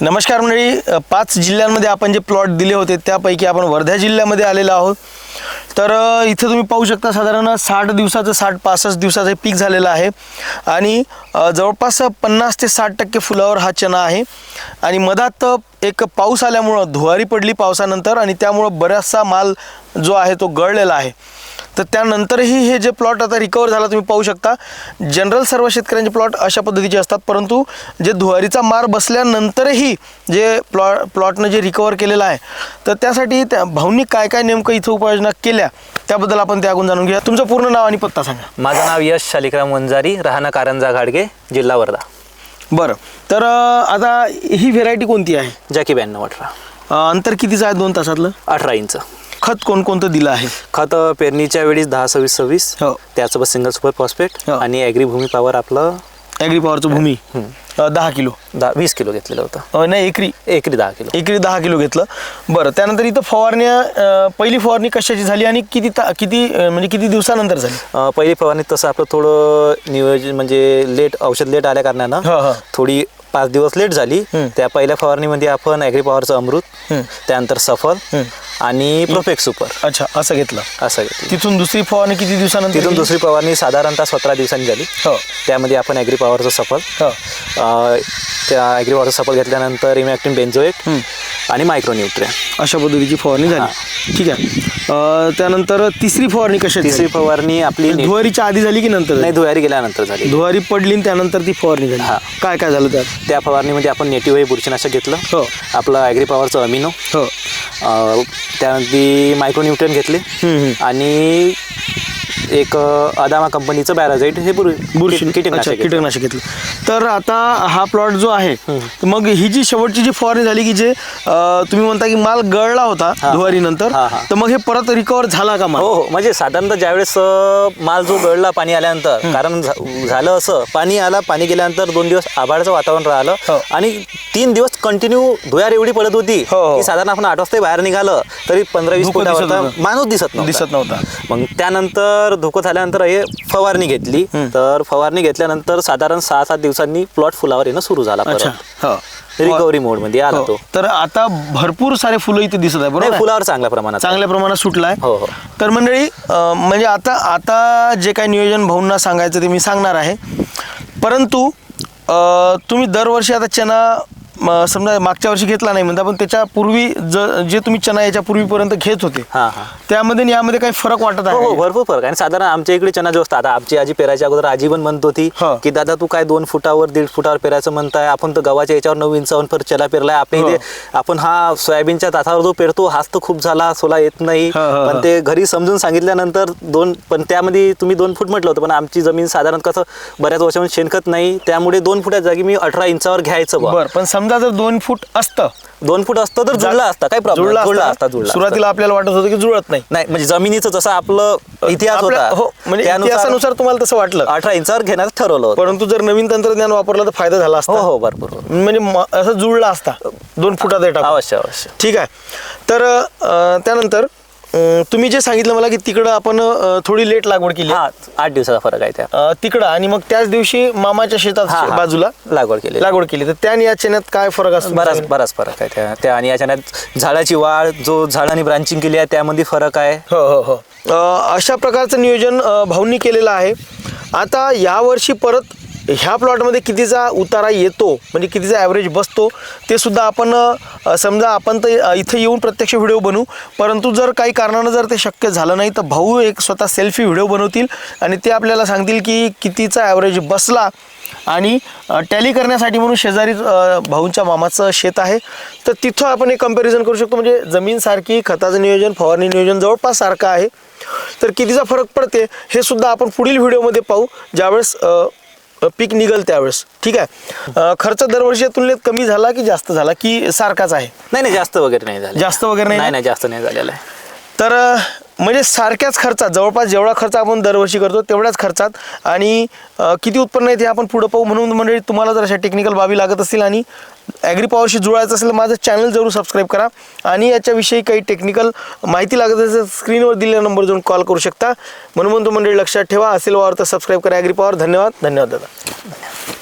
नमस्कार मंडळी पाच जिल्ह्यांमध्ये आपण जे प्लॉट दिले होते त्यापैकी आपण वर्धा जिल्ह्यामध्ये आलेलो आहोत. तर इथं तुम्ही पाहू शकता साधारण साठ दिवसाचं साठ पासष्ट दिवसाचं पीक झालेलं आहे. आणि जवळपास पन्नास ते साठ टक्के फुलावर हा चना आहे. आणि मधात एक पाऊस आल्यामुळं धुवारी पडली पावसानंतर आणि त्यामुळं बराचसा माल जो आहे तो गळलेला आहे. तर त्यानंतरही हे जे प्लॉट आता रिकवर झाला तुम्ही पाहू शकता. जनरल सर्व शेतकऱ्यांचे प्लॉट अशा पद्धतीचे असतात परंतु जे धुवारीचा मार बसल्यानंतरही जे प्लॉट प्लॉटनं जे रिकवर केलेलं आहे तर त्यासाठी त्या भाऊंनी काय काय नेमकं इथं उपाययोजना केल्या त्याबद्दल आपण त्यागून जाणून घेऊया. तुमचं पूर्ण नाव आणि पत्ता सांगा. माझं नाव यश शालिकराम वंजारी राहणं कारंजा घाडगे जिल्हा वर्धा. बरं. तर आता ही व्हेरायटी कोणती आहे? जॅकी ब्याण्णव अठरा. अंतर कितीचं आहे दोन तासातलं? अठरा इंच. खत कोणकोणतं दिलं आहे खत पेरणीच्या वेळीस दहा सव्वीस सव्वीस हो. त्यासोबत सिंगल सुपर फॉस्फेट हो. आणि ॲग्री भूमी पॉवर आपलं ॲग्री पॉवरचं भूमी अं, दहा किलो दहा वीस किलो घेतलेलं होतं अं, नाही एकरी एकरी दहा किलो एकरी दहा किलो घेतलं बरं त्यानंतर इथं फवारण्या अं, पहिली फवारणी कशाची झाली आणि किती ता किती अं, म्हणजे किती दिवसानंतर झाली अं, पहिली फवारणी तसं आपलं थोडं नियोजन म्हणजे लेट औषध लेट आल्या हो, हो. कारणानं थोडी पाच दिवस लेट झाली. त्या पहिल्या फवारणीमध्ये आपण ॲग्री पॉवरचं अमृत. त्यानंतर सफल. आणि प्रोफेक्ट सुपर अच्छा असं घेतलं. असं घेतलं. तिथून दुसरी फवारणी किती दिवसानंतर तिथून केली? दुसरी फवारणी साधारणतः सतरा दिवसांनी झाली. हो. त्यामध्ये आपण ॲग्री पॉवरचं सफल. हो. अं, त्या ॲग्री पॉवरचं सफल घेतल्यानंतर इमॅक्टिन बेन्झोएट. आणि मायक्रोन्युट्रिय अशा पद्धतीची फवारणी झाली. ठीक आहे. अं, त्यानंतर तिसरी फवारणी कशाची तिसरी झाली? फवारणी आपली ने- धुवारीच्या आधी झाली की नंतर नाही झाली? धुवारी गेल्यानंतर झाली. धुवारी पडली आणि त्यानंतर ती फवारणी झाली. हा. काय काय झालं त्यात? त्या फवारणीमध्ये आपण नेटिव्ह हे बुरशीनाशक घेतलं. हो. आपलं ॲग्री पॉवरचं अमिनो. हो. त्यानंतर मायक्रोन्युट्रियन घेतले. आणि एक अदामा कंपनीचं बॅराझाईट हे बुर बुरशी कीटकनाशक. कीटकनाशक घेतलं तर आता हा प्लॉट जो आहे तर मग ही जी शेवटची जी फवारणी झाली की जे अं, तुम्ही म्हणता की माल गळला होता हा. धुवारी नंतर हा, हा. तर मग हे परत रिकवर झाला का माल हो हो म्हणजे साधारणतः ज्यावेळेस अं, माल जो गळला पाणी आल्यानंतर कारण झा- झालं असं पाणी आलं पाणी गेल्यानंतर दोन दिवस आभाळाचं वातावरण हो. राहिलं आणि तीन दिवस कंटिन्यू धुयार एवढी पडत होती हो, हो. की साधारण आपण आठ वाजता बाहेर निघालं तरी पंधरा वीस धुकं दिसत फुटावर होतं. माणूस दिसत नव्हता दिसत नव्हता मग त्यानंतर धुकं झाल्यानंतर हे फवारणी घेतली तर फवारणी घेतल्यानंतर साधारण सहा सात दिवसांनी प्लॉट फुलावर येणं सुरू झाला परत हो रिकव्हरी मोडमध्ये आला हो. तो तर आता भरपूर सारे फुलं इथे दिसत आहे बरोबर? फुलावर चांगल्या प्रमाणात. चांगल्या प्रमाणात सुटलाय हो, हो. तर मंडळी अं, म्हणजे आता आता जे काही नियोजन भाऊंना सांगायचं ते मी सांगणार आहे परंतु अं, तुम्ही दरवर्षी आता चना म, समजा मागच्या वर्षी घेतला नाही म्हणता पण त्याच्या पूर्वी ज जे तुम्ही चना याच्या पूर्वीपर्यंत घेत होते हा हा त्यामध्ये आणि यामध्ये काही फरक वाटत हो हो आहे भरपूर फरक आहे आणि साधारण आमच्या इकडे चना जो असतो आता आमची आजी पेरायच्या अगोदर आजी पण म्हणत होती हो. की दादा तू काय दोन फुटावर दीड फुटावर पेरायचं म्हणताय आपण तर गव्हाच्या याच्यावर नऊ इंचावर पर चला पेरलाय आपण हो. इथे आपण हा सोयाबीनच्या तासावर जो पेरतो हाच तर खूप झाला सोला येत नाही हो, हो, पण हो. ते घरी समजून सांगितल्यानंतर दोन पण त्यामध्ये तुम्ही दोन फूट म्हटलं होतं पण आमची जमीन साधारण कसं बऱ्याच वर्षांमध्ये शेणखत नाही त्यामुळे दोन फुटाच्या जागी मी अठरा इंचावर घ्यायचं बुवा. बर पण समजा जर दोन फूट असतं दोन फूट असतं तर जुळला असता काय प्रॉब्लेम जुळला जुळला असता. जुळला. सुरुवातीला आपल्याला वाटत होतं की जुळत नाही. नाही म्हणजे जमिनीचं जसं आपलं इतिहास होता. हो म्हणजे त्यानुसार इतिहासानुसार तुम्हाला तसं वाटलं. अठरा इंचावर घेण्याचं ठरवलं होतं. परंतु जर नवीन तंत्रज्ञान वापरलं तर फायदा झाला हो असता हो भरपूर भरपूर. म्हणजे म- असं जुळला असता. दोन फुटात हे टाकून. अवश्य अवश्य. ठीक आहे. तर अं, त्यानंतर अं, तुम्ही जे सांगितलं मला की तिकडं आपण अं, थोडी लेट लागवड केली. हा आठ दिवसाचा फरक आहे त्या अं, तिकडं आणि मग त्याच दिवशी मामाच्या शेतात हा, हा. बाजूला लागवड केली लागवड केली. तर त्या आणि या चण्यात काय फरक असतो? बराच बराच फरक आहे त्या. त्या आणि याच्यात झाडाची वाढ जो झाडाने ब्रांचिंग केली आहे त्यामध्ये फरक आहे. हो हो हो. अं, अशा प्रकारचं नियोजन अं, भाऊंनी केलेलं आहे. आता यावर्षी परत ह्या प्लॉटमध्ये कितीचा उतारा येतो? म्हणजे कितीचा ॲव्हरेज बसतो? ते सुद्धा आपण समजा आपण तर इथं येऊन प्रत्यक्ष व्हिडिओ बनवू. परंतु जर काही कारणानं जर ते शक्य झालं नाही तर भाऊ एक स्वतः सेल्फी व्हिडिओ बनवतील आणि ते आपल्याला सांगतील की कितीचा ॲव्हरेज बसला आणि टॅली करण्यासाठी म्हणून शेजारी भाऊंच्या मामाचं शेत आहे. तर तिथं आपण एक कंपॅरिझन करू शकतो. म्हणजे जमीनसारखी खताचं नियोजन फवारणी नियोजन जवळपास सारखं आहे. तर कितीचा फरक पडते हे सुद्धा आपण पुढील व्हिडिओमध्ये पाहू. ज्यावेळेस पीक निघल त्यावेळेस. ठीक आहे? खर्च दरवर्षीच्या तुलनेत कमी झाला की जास्त झाला की सारखाच आहे? नाही नाही जास्त वगैरे नाही झाले. जास्त वगैरे? नाही नाही जास्त नाही झालेला आहे. तर म्हणजे सारख्याच खर्चात जवळपास जेवढा खर्च आपण दरवर्षी करतो तेवढ्याच खर्चात. आणि किती उत्पन्न आहे ते आपण पुढं पाहू. म्हणून मंडळी तुम्हाला जर अशा टेक्निकल बाबी लागत असतील आणि ॲग्री पॉवरशी जुळायचं असेल तर माझं चॅनल जरूर सबस्क्राईब करा. आणि याच्याविषयी काही टेक्निकल माहिती लागत असेल स्क्रीनवर दिलेल्या नंबर जाऊन कॉल करू शकता. म्हणून म्हणतो मंडळी लक्षात ठेवा. असेल वावर तर सबस्क्राईब करा ॲग्री पॉवर धन्यवाद. धन्यवाद दादा.